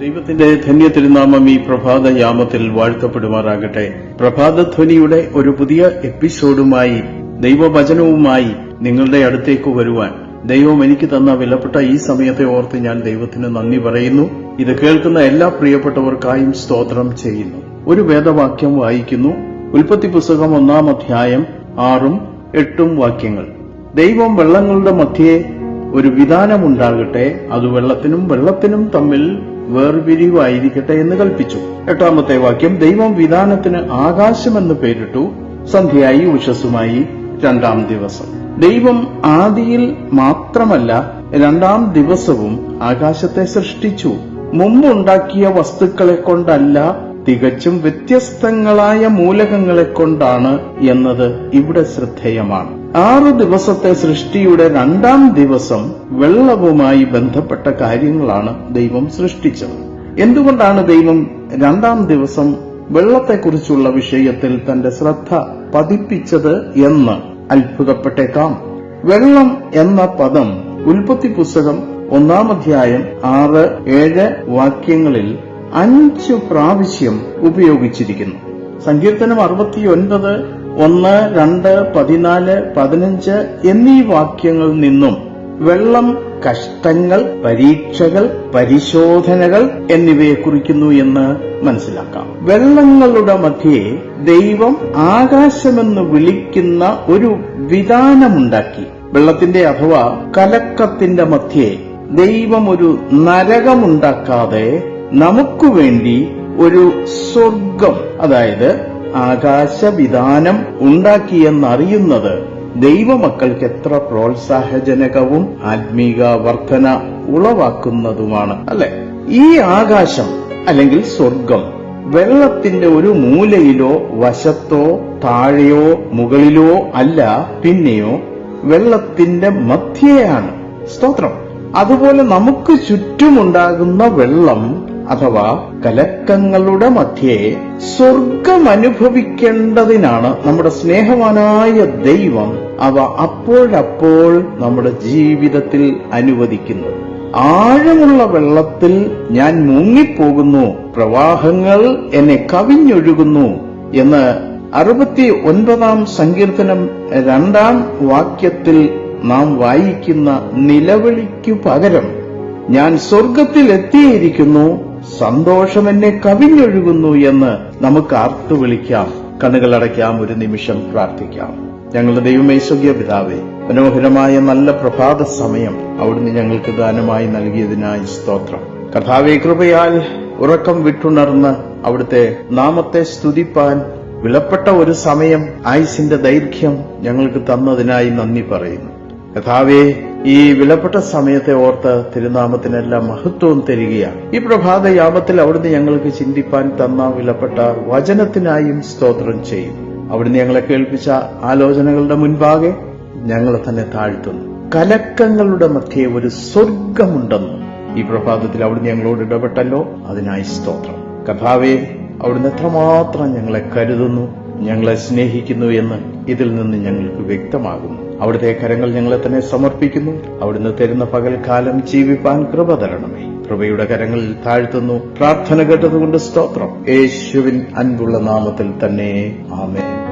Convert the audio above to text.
ദൈവത്തിന്റെ ധന്യ തിരുനാമം ഈ പ്രഭാത യാമത്തിൽ വാഴ്ത്തപ്പെടുമാറാകട്ടെ. പ്രഭാതധ്വനിയുടെ ഒരു പുതിയ എപ്പിസോഡുമായി ദൈവവചനവുമായി നിങ്ങളുടെ അടുത്തേക്ക് വരുവാൻ. ദൈവം എനിക്ക് തന്ന വിലപ്പെട്ട ഈ സമയത്തെ ഓർത്ത് ഞാൻ ദൈവത്തിന് നന്ദി പറയുന്നു. ഇത് കേൾക്കുന്ന എല്ലാ പ്രിയപ്പെട്ടവർക്കായും സ്തോത്രം ചെയ്യുന്നു. ഒരു വേദവാക്യം വായിക്കുന്നു. ഉൽപ്പത്തി പുസ്തകം ഒന്നാം അധ്യായം ആറും എട്ടും വാക്യങ്ങൾ. ദൈവം വെള്ളങ്ങളുടെ മധ്യേ ഒരു വിധാനമുണ്ടാകട്ടെ. അത് വെള്ളത്തിനും വെള്ളത്തിനും തമ്മിൽ വേർപിരിവായിരിക്കട്ടെ എന്ന് കൽപ്പിച്ചു. എട്ടാമത്തെ വാക്യം ദൈവം വിധാനത്തിന് ആകാശമെന്ന് പേരിട്ടു സന്ധ്യയായി ഉഷസ്സുമായി രണ്ടാം ദിവസം. ദൈവം ആദിയിൽ മാത്രമല്ല രണ്ടാം ദിവസവും ആകാശത്തെ സൃഷ്ടിച്ചു. മുമ്പുണ്ടാക്കിയ വസ്തുക്കളെ കൊണ്ടല്ല തികച്ചും വ്യത്യസ്തങ്ങളായ മൂലകങ്ങളെ കൊണ്ടാണ് എന്നത് ഇവിടെ ശ്രദ്ധേയമാണ്. ആറ് ദിവസത്തെ സൃഷ്ടിയുടെ രണ്ടാം ദിവസം വെള്ളവുമായി ബന്ധപ്പെട്ട കാര്യങ്ങളാണ് ദൈവം സൃഷ്ടിച്ചത്. എന്തുകൊണ്ടാണ് ദൈവം രണ്ടാം ദിവസം വെള്ളത്തെക്കുറിച്ചുള്ള വിഷയത്തിൽ തന്റെ ശ്രദ്ധ പതിപ്പിച്ചത് എന്ന് അത്ഭുതപ്പെട്ടേക്കാം. വെള്ളം എന്ന പദം ഉൽപ്പത്തി പുസ്തകം ഒന്നാം അധ്യായം ആറ് ഏഴ് വാക്യങ്ങളിൽ അഞ്ചു പ്രാവശ്യം ഉപയോഗിച്ചിരിക്കുന്നു. സങ്കീർത്തനം അറുപത്തിയൊൻപത് ഒന്ന് രണ്ട് പതിനാല് പതിനഞ്ച് എന്നീ വാക്യങ്ങളിൽ നിന്നും വെള്ളം കഷ്ടങ്ങൾ പരീക്ഷകൾ പരിശോധനകൾ എന്നിവയെ കുറിക്കുന്നു എന്ന് മനസ്സിലാക്കാം. വെള്ളങ്ങളുടെ മധ്യേ ദൈവം ആകാശമെന്ന് വിളിക്കുന്ന ഒരു വിധാനമുണ്ടാക്കി. വെള്ളത്തിന്റെ അഥവാ കലക്കത്തിന്റെ മധ്യേ ദൈവം ഒരു നരകമുണ്ടാക്കാതെ നമുക്കു വേണ്ടി ഒരു സ്വർഗം അതായത് ആകാശവിധാനം ഉണ്ടാക്കിയെന്നറിയുന്നത് ദൈവമക്കൾക്ക് എത്ര പ്രോത്സാഹജനകവും ആത്മീക വർധന ഉളവാക്കുന്നതുമാണ്. അല്ലെ? ഈ ആകാശം അല്ലെങ്കിൽ സ്വർഗം വെള്ളത്തിന്റെ ഒരു മൂലയിലോ വശത്തോ താഴെയോ മുകളിലോ അല്ല പിന്നെയോ വെള്ളത്തിന്റെ മധ്യയാണ്. സ്തോത്രം. അതുപോലെ നമുക്ക് ചുറ്റുമുണ്ടാകുന്ന വെള്ളം അഥവാ കലക്കങ്ങളുടെ മധ്യേ സ്വർഗം അനുഭവിക്കേണ്ടതിനാണ് നമ്മുടെ സ്നേഹവാനായ ദൈവം അവ അപ്പോഴപ്പോൾ നമ്മുടെ ജീവിതത്തിൽ അനുവദിക്കുന്നത്. ആഴമുള്ള വെള്ളത്തിൽ ഞാൻ മുങ്ങിപ്പോകുന്നു പ്രവാഹങ്ങൾ എന്നെ കവിഞ്ഞൊഴുകുന്നു എന്ന് അറുപത്തി ഒൻപതാം സങ്കീർത്തനം രണ്ടാം വാക്യത്തിൽ നാം വായിക്കുന്ന നിലവിളിക്കു പകരം ഞാൻ സ്വർഗത്തിൽ എത്തിയിരിക്കുന്നു സന്തോഷം എന്നെ കവിഞ്ഞൊഴുകുന്നു എന്ന് നമുക്ക് ആർത്തു വിളിക്കാം. കണ്ണുകളടയ്ക്കാം ഒരു നിമിഷം പ്രാർത്ഥിക്കാം. ഞങ്ങളുടെ ദൈവമേശ്വര്യ പിതാവേ മനോഹരമായ നല്ല പ്രഭാത സമയം അവിടുന്ന് ഞങ്ങൾക്ക് ദാനമായി നൽകിയതിനായി സ്തോത്രം. കഥാവേ കൃപയാൽ ഉറക്കം വിട്ടുണർന്ന് അവിടുത്തെ നാമത്തെ സ്തുതിപ്പാൻ വിലപ്പെട്ട ഒരു സമയം ആയുസിന്റെ ദൈർഘ്യം ഞങ്ങൾക്ക് തന്നതിനായി നന്ദി പറയുന്നു. കഥാവേ ഈ വിലപ്പെട്ട സമയത്തെ ഓർത്ത് തിരുനാമത്തിനെല്ലാം മഹത്വവും തരികയാണ്. ഈ പ്രഭാത യാമത്തിൽ അവിടുന്ന് ഞങ്ങൾക്ക് ചിന്തിപ്പാൻ തന്ന വിലപ്പെട്ട വചനത്തിനായും സ്തോത്രം ചെയ്യും. അവിടുന്ന് ഞങ്ങളെ കേൾപ്പിച്ച ആലോചനകളുടെ മുൻപാകെ ഞങ്ങളെ തന്നെ താഴ്ത്തുന്നു. കലക്കങ്ങളുടെ മധ്യേ ഒരു സ്വർഗമുണ്ടെന്ന് ഈ പ്രഭാതത്തിൽ അവിടുന്ന് ഞങ്ങളോട് ഇടപെട്ടല്ലോ അതിനായി സ്തോത്രം. കഥാവേ അവിടുന്ന് എത്രമാത്രം ഞങ്ങളെ കരുതുന്നു ഞങ്ങളെ സ്നേഹിക്കുന്നു എന്ന് ഇതിൽ നിന്ന് ഞങ്ങൾക്ക് വ്യക്തമാകുന്നു. അവിടുത്തെ കരങ്ങൾ ഞങ്ങളെ തന്നെ സമർപ്പിക്കുന്നു. അവിടുന്ന് തരുന്ന പകൽക്കാലം ജീവിപ്പാൻ കൃപ തരണമേ. കൃപയുടെ കരങ്ങളിൽ താഴ്ത്തുന്നു. പ്രാർത്ഥന കേട്ടതുകൊണ്ട് സ്തോത്രം. യേശുവിൻ അൻപുള്ള നാമത്തിൽ തന്നെ. ആമേ